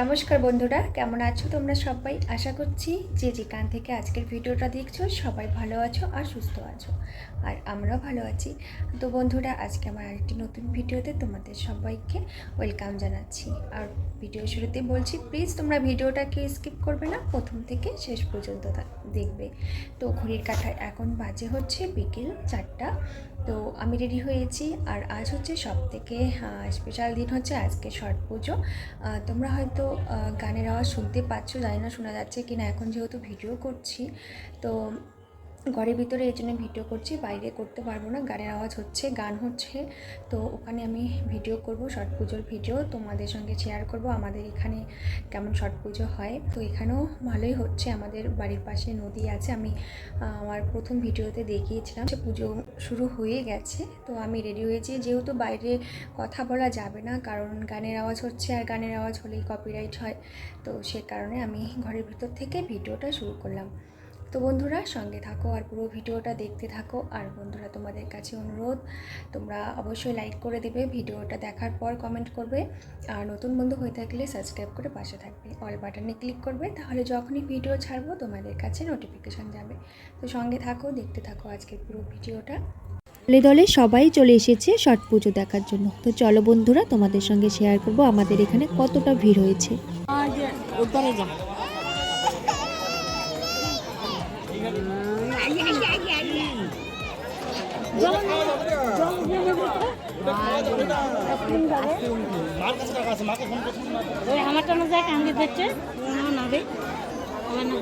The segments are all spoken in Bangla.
নমস্কার বন্ধুরা, কেমন আছো তোমরা সবাই? আশা করছি যে যেখান থেকে আজকের ভিডিওটা দেখছ, সবাই ভালো আছো আর সুস্থ আছো। আর আমরাও ভালো আছি। তো বন্ধুরা, আজকে আমার আরেকটি নতুন ভিডিওতে তোমাদের সবাইকে ওয়েলকাম জানাচ্ছি। আর ভিডিও শুরুতে বলছি প্লিজ তোমরা ভিডিওটাকে স্কিপ করবে না, প্রথম থেকে শেষ পর্যন্ত দেখবে। তো ঘড়ির কাঁটায় এখন বাজে হচ্ছে বিকেল চারটা। তো আমি রেডি হয়েছি, আর আজ হচ্ছে সব থেকে স্পেশাল দিন হচ্ছে আজকে ছট পুজো। তোমরা হয়তো আহ, গানের আওয়াজ শুনতে পাচ্ছ? জানি না শোনা যাচ্ছে কি না এখন যেহেতু ভিডিও করছি তো ঘরের ভিতরে এই জন্য ভিডিও করছি, বাইরে করতে পারব না, গানের আওয়াজ হচ্ছে, গান হচ্ছে। তো ওখানে আমি ভিডিও করব ছট পুজোর ভিডিও তোমাদের সঙ্গে শেয়ার করব, আমাদের এখানে কেমন ছট পুজো হয়। তো এখানেও ভালোই হচ্ছে, আমাদের বাড়ির পাশে নদী আছে, আমি আমার প্রথম ভিডিওতে দেখিয়েছিলাম সে পুজো শুরু হয়ে গেছে। তো আমি রেডি হয়েছি, যেহেতু বাইরে কথা বলা যাবে না, কারণ গানের আওয়াজ হচ্ছে আর গানের আওয়াজ হলেই কপিরাইট হয়। তো সে কারণে আমি ঘরের ভিতর থেকে ভিডিওটা শুরু করলাম। তো বন্ধুরা সঙ্গে থাকো আর পুরো ভিডিওটা দেখতে থাকো। আর বন্ধুরা তোমাদের কাছে অনুরোধ তোমরা অবশ্যই লাইক করে দেবে ভিডিওটা দেখার পর কমেন্ট করবে। আর নতুন বন্ধু হয়ে থাকলে সাবস্ক্রাইব করে পাশে থাকবে। অল বাটনে ক্লিক করবে তাহলে যখনই ভিডিও ছাড়বো তোমাদের কাছে নোটিফিকেশান যাবে। তো সঙ্গে থাকো দেখতে থাকো আজকের পুরো ভিডিওটা। দলে দলে সবাই চলে এসেছে ছট পুজো দেখার জন্য। তো চলো বন্ধুরা তোমাদের সঙ্গে শেয়ার করব আমাদের এখানে কতটা ভিড় হয়েছে। ওই আমারটা না যায় কান্দি ধরছে নাবে। আমার না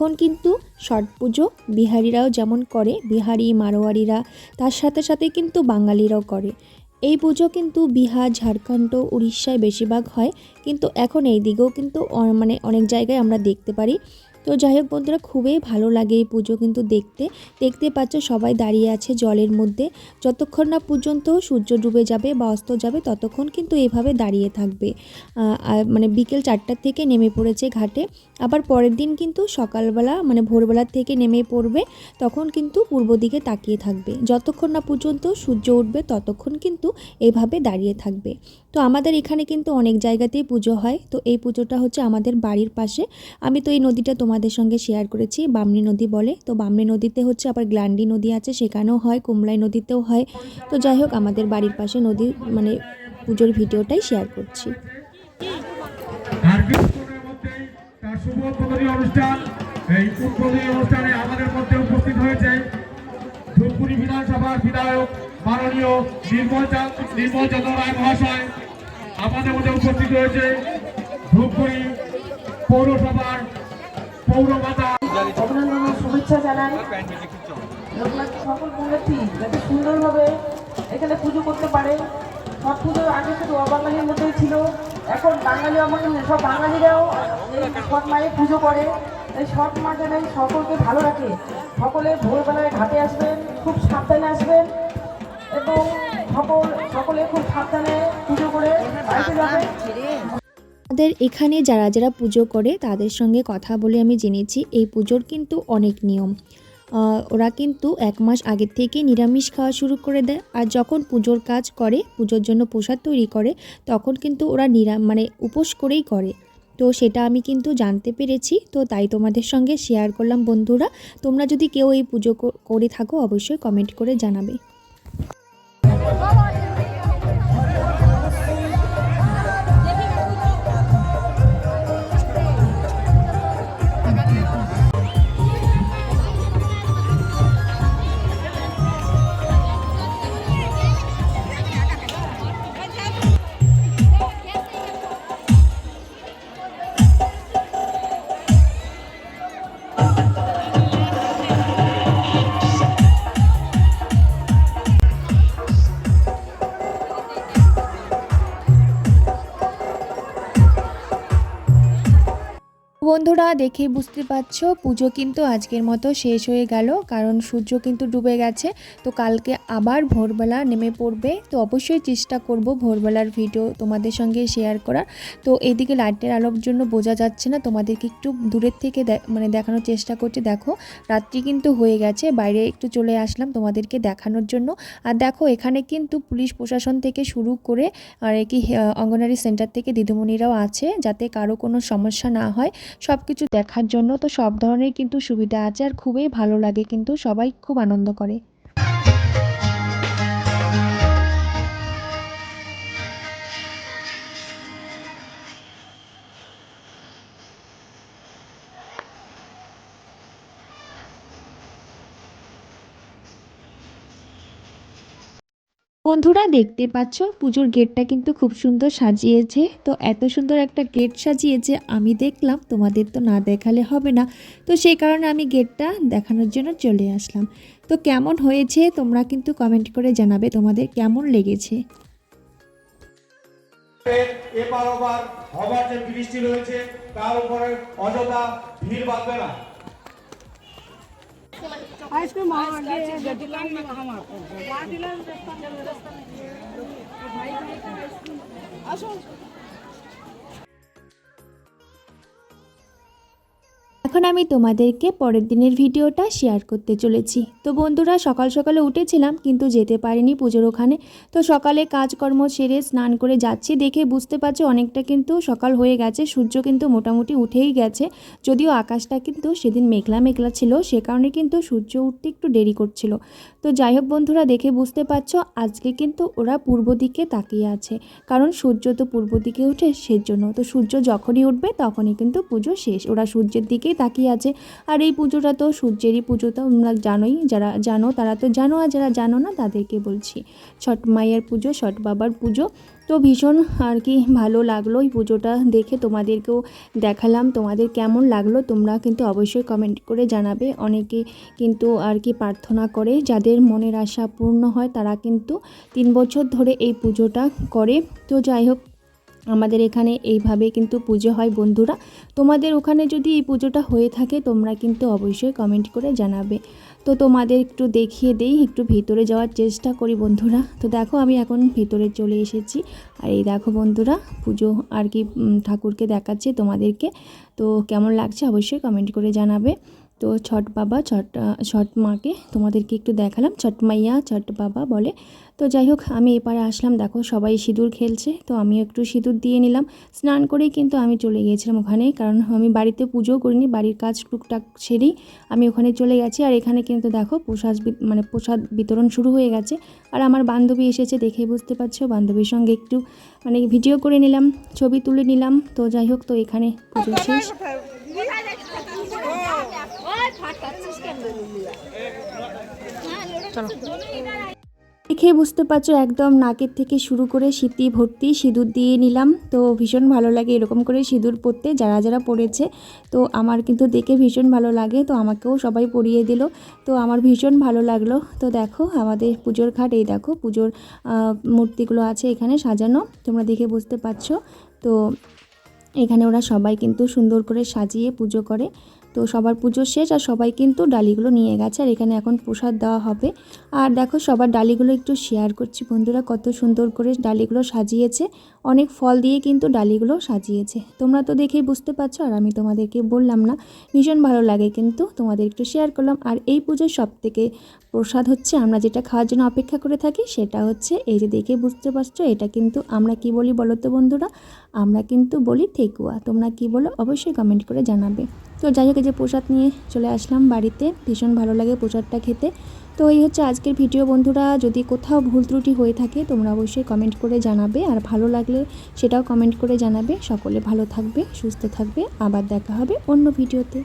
এখন কিন্তু ছট পুজো বিহারিরাও যেমন করে, বিহারি মারোয়ারিরা তার সাথে সাথে কিন্তু বাঙালিরাও করে। এই পুজো কিন্তু বিহার, ঝাড়খণ্ড, উড়িষ্যায় বেশিরভাগ হয়, কিন্তু এখন এই দিকেও কিন্তু মানে অনেক জায়গায় আমরা দেখতে পারি তো যাই হোক বন্ধুরা, খুবই ভালো লাগে এই পুজো কিন্তু দেখতে। দেখতে পাচ্ছ সবাই দাঁড়িয়ে আছে জলের মধ্যে। যতক্ষণ না পর্যন্ত সূর্য ডুবে যাবে বা অস্ত যাবে, ততক্ষণ কিন্তু এভাবে দাঁড়িয়ে থাকবে। মানে বিকেল চারটার থেকে নেমে পড়েছে ঘাটে। আবার পরের দিন কিন্তু সকালবেলা মানে ভোরবেলার থেকে নেমে পড়বে, তখন কিন্তু পূর্ব দিকে তাকিয়ে থাকবে। যতক্ষণ না পর্যন্ত সূর্য উঠবে, ততক্ষণ কিন্তু এভাবে দাঁড়িয়ে থাকবে। তো আমাদের এখানে কিন্তু অনেক জায়গাতেই পুজো হয়। তো এই পুজোটা হচ্ছে আমাদের বাড়ির পাশে। আমি তো এই নদীটা তোমাদের সঙ্গে শেয়ার করেছি, বামনি নদী বলে। তো বামনি নদীতে হচ্ছে আবার গ্লান্ডি নদী আছে, সেখানেও হয়, কুমলাই নদীতেও হয়। তো যাই হোক, আমাদের বাড়ির পাশে নদী মানে পুজোর ভিডিওটাই শেয়ার করছি। আমাদের মধ্যে উপস্থিত হয়েছে ধূপগুড়ি বিধানসভার বিধায়ক আমাদের এখানে পুজো করতে পারে। সব পুজো আগে শুধু অবাঙালির মধ্যেই ছিল। এখন বাঙালি অবাঙালি সব বাঙালিরাও এই মায়ের পুজো করে। এই ছট মা যেন সকলকে ভালো রাখে। সকলে ভোরবেলায় ঘাটে আসবেন, খুব সাবধানে আমাদের এখানে যারা যারা পুজো করে, তাদের সঙ্গে কথা বলে আমি জেনেছি, এই পুজোর কিন্তু অনেক নিয়ম। ওরা কিন্তু এক মাস আগের থেকে নিরামিষ খাওয়া শুরু করে দেয়, আর যখন পুজোর কাজ করে, পুজোর জন্য প্রসাদ তৈরি করে, তখন কিন্তু ওরা নিরা মানে উপোস করেই করে। তো সেটা আমি কিন্তু জানতে পেরেছি, তো তাই তোমাদের সঙ্গে শেয়ার করলাম। বন্ধুরা, তোমরা যদি কেউ এই পুজো করে থাকো, অবশ্যই কমেন্ট করে জানাবে। Bye-bye. বন্ধুরা দেখে বুঝতে পারছ, পুজো কিন্তু আজকের মতো শেষ হয়ে গেল, কারণ সূর্য কিন্তু ডুবে গেছে। তো কালকে আবার ভোরবেলা নেমে পড়বে, তো অবশ্যই চেষ্টা করব ভোরবেলার ভিডিও তোমাদের সঙ্গে শেয়ার করার। তো এদিকে লাইটের আলোর জন্য বোঝা যাচ্ছে না, তোমাদেরকে একটু দূরের থেকে মানে দেখানোর চেষ্টা করছি। দেখো, রাত্রি কিন্তু হয়ে গেছে, বাইরে একটু চলে আসলাম তোমাদেরকে দেখানোর জন্য। আর দেখো, এখানে কিন্তু পুলিশ প্রশাসন থেকে শুরু করে, আর কি অঙ্গনারী সেন্টার থেকে দিদিমণিরাও আছে, যাতে কারও কোনো সমস্যা না হয়। সব কিছু দেখার জন্য তো সব ধরনের কিন্তু সুবিধা আছে আর খুবই ভালো লাগে কিন্তু সবাই খুব আনন্দ করে। বন্ধুরা দেখতে পাচ্ছ, পুজোর গেটটা কিন্তু খুব সুন্দর সাজিয়েছে। তো এত সুন্দর একটা গেট সাজিয়েছে, আমি দেখলাম, তোমাদের তো না দেখালে হবে না। তো সেই কারণে আমি গেটটা দেখানোর জন্য চলে আসলাম। তো কেমন হয়েছে, তোমরা কিন্তু কমেন্ট করে জানাবে, তোমাদের কেমন লেগেছে? এবার হবার যে বৃষ্টি রয়েছে, তার উপরে অযথা ভিড় না। आइसक्रीम वहाँ आगे है এখন আমি তোমাদেরকে পরের দিনের ভিডিওটা শেয়ার করতে চলেছি। তো বন্ধুরা, সকাল সকালে উঠেছিলাম, কিন্তু যেতে পারিনি পুজোর ওখানে। তো সকালে কাজকর্ম সেরে স্নান করে যাচ্ছি, দেখে বুঝতে পারছি অনেকটা কিন্তু সকাল হয়ে গেছে, সূর্য কিন্তু মোটামুটি উঠেই গেছে। যদিও আকাশটা কিন্তু সেদিন মেঘলা মেঘলা ছিল, সে কারণে কিন্তু সূর্য উঠতে একটু দেরি করছিল। তো যাই হোক বন্ধুরা, দেখে বুঝতে পারছ আজকে কিন্তু ওরা পূর্ব দিকে তাকিয়ে আছে। কারণ সূর্য তো পূর্ব দিকে ওঠে সেজন্য। তো সূর্য যখনই উঠবে, তখনই কিন্তু পুজো শেষ। ওরা সূর্যের দিকেই তাকিয়ে আছে। আর এই পুজোটা তো সূর্যেরই পুজো, তো তোমরা জানোই, যারা জানো তারা তো জানো, আর যারা জানো না তাদেরকে বলছি, ছট মায়ের পুজো, ছট বাবার পুজো। তো ভীষণ আর কি ভালো লাগল এই পুজোটা দেখে, তোমাদেরকেও দেখালাম, তোমাদের কেমন লাগল তোমরা কিন্তু অবশ্যই কমেন্ট করে জানাবে। অনেকে কিন্তু আর কি প্রার্থনা করে, যাদের মনের আশা পূর্ণ হয় তারা কিন্তু তিন বছর ধরে এই পুজোটা করে। তো যাই হোক আমাদের এখানে এইভাবে কিন্তু পুজো হয়, বন্ধুরা। তোমাদের ওখানে যদি এই পুজোটা হয়ে থাকে, তোমরা কিন্তু অবশ্যই কমেন্ট করে জানাবে। তো তোমাদের একটু দেখিয়ে দেই, একটু ভিতরে যাওয়ার চেষ্টা করি, বন্ধুরা। তো দেখো, আমি এখন ভিতরে চলে এসেছি। আর এই দেখো, বন্ধুরা, পুজো আর কি ঠাকুরকে দেখাচ্ছে তোমাদেরকে। তো কেমন লাগছে, অবশ্যই কমেন্ট করে জানাবে। তো ছট বাবা, ছট ছট মাকে তোমাদেরকে একটু দেখালাম। ছট মাইয়া, ছট বাবা বলে। তো যাই হোক, আমি এপারে আসলাম। দেখো, সবাই সিঁদুর খেলছে। তো আমিও একটু সিঁদুর দিয়ে নিলাম। স্নান করেই কিন্তু আমি চলে গিয়েছিলাম ওখানে। কারণ আমি বাড়িতে পুজো করিনি, বাড়ির কাজ টুকটাক সেরেই আমি ওখানে চলে গেছি। আর এখানে কিন্তু দেখো, প্রসাদ মানে প্রসাদ বিতরণ শুরু হয়ে গেছে। আর আমার বান্ধবী এসেছে দেখেই বুঝতে পারছ। বান্ধবীর সঙ্গে একটু মানে ভিডিও করে নিলাম, ছবি তুলে নিলাম। তো যাই হোক, তো এখানে পুজো শেষ। দেখে বুঝতে পারছ একদম নাকের থেকে শুরু করে শীতি ভর্তি সিঁদুর দিয়ে নিলাম। তো ভীষণ ভালো লাগে এরকম করে সিঁদুর পরতে, যারা যারা পড়েছে তো আমার কিন্তু দেখে ভীষণ ভালো লাগে, তো আমাকেও সবাই পরিয়ে দিল। তো আমার ভীষণ ভালো লাগল। তো দেখো আমাদের পুজোর ঘাট, এই দেখো পুজোর মূর্তিগুলো আছে এখানে সাজানো, তোমরা দেখে বুঝতে পারছ। তো এখানে ওরা সবাই কিন্তু সুন্দর করে সাজিয়ে পুজো করে। তো সবার পুজো শেষ আর সবাই কিন্তু ডালিগুলো নিয়ে গেছে আর এখানে এখন প্রসাদ দেওয়া হবে। আর দেখো সবার ডালিগুলো একটু শেয়ার করছি বন্ধুরা, কত সুন্দর করে ডালিগুলো সাজিয়েছে। অনেক ফল দিয়ে কিন্তু ডালিগুলো সাজিয়েছে। তোমরা তো দেখেই বুঝতে পারছ আর আমি তোমাদেরকে বললাম না, ভীষণ ভালো লাগে কিন্তু তোমাদের একটু শেয়ার করলাম। আর এই পুজোর সব থেকে প্রসাদ হচ্ছে আমরা যেটা খাওয়ার জন্য অপেক্ষা করে থাকি সেটা হচ্ছে এই যে দেখে বুঝতে পারছ এটা কিন্তু আমরা কি বলি বলো তো বন্ধুরা? আমরা কিন্তু বলি ঠেকুয়া। তোমরা কি বলো অবশ্যই কমেন্ট করে জানাবে। তো যাই হোক যে প্রসাদ নিয়ে চলে আসলাম বাড়িতে। ভীষণ ভালো লাগে প্রসাদটা খেতে। তো এই হচ্ছে আজকের ভিডিও বন্ধুরা। যদি কোথাও ভুল ত্রুটি হয়ে থাকে, তোমরা অবশ্যই কমেন্ট করে জানাবে। আর ভালো লাগলে সেটাও কমেন্ট করে জানাবে। সকলে ভালো থাকবে, সুস্থ থাকবে। আবার দেখা হবে অন্য ভিডিওতে।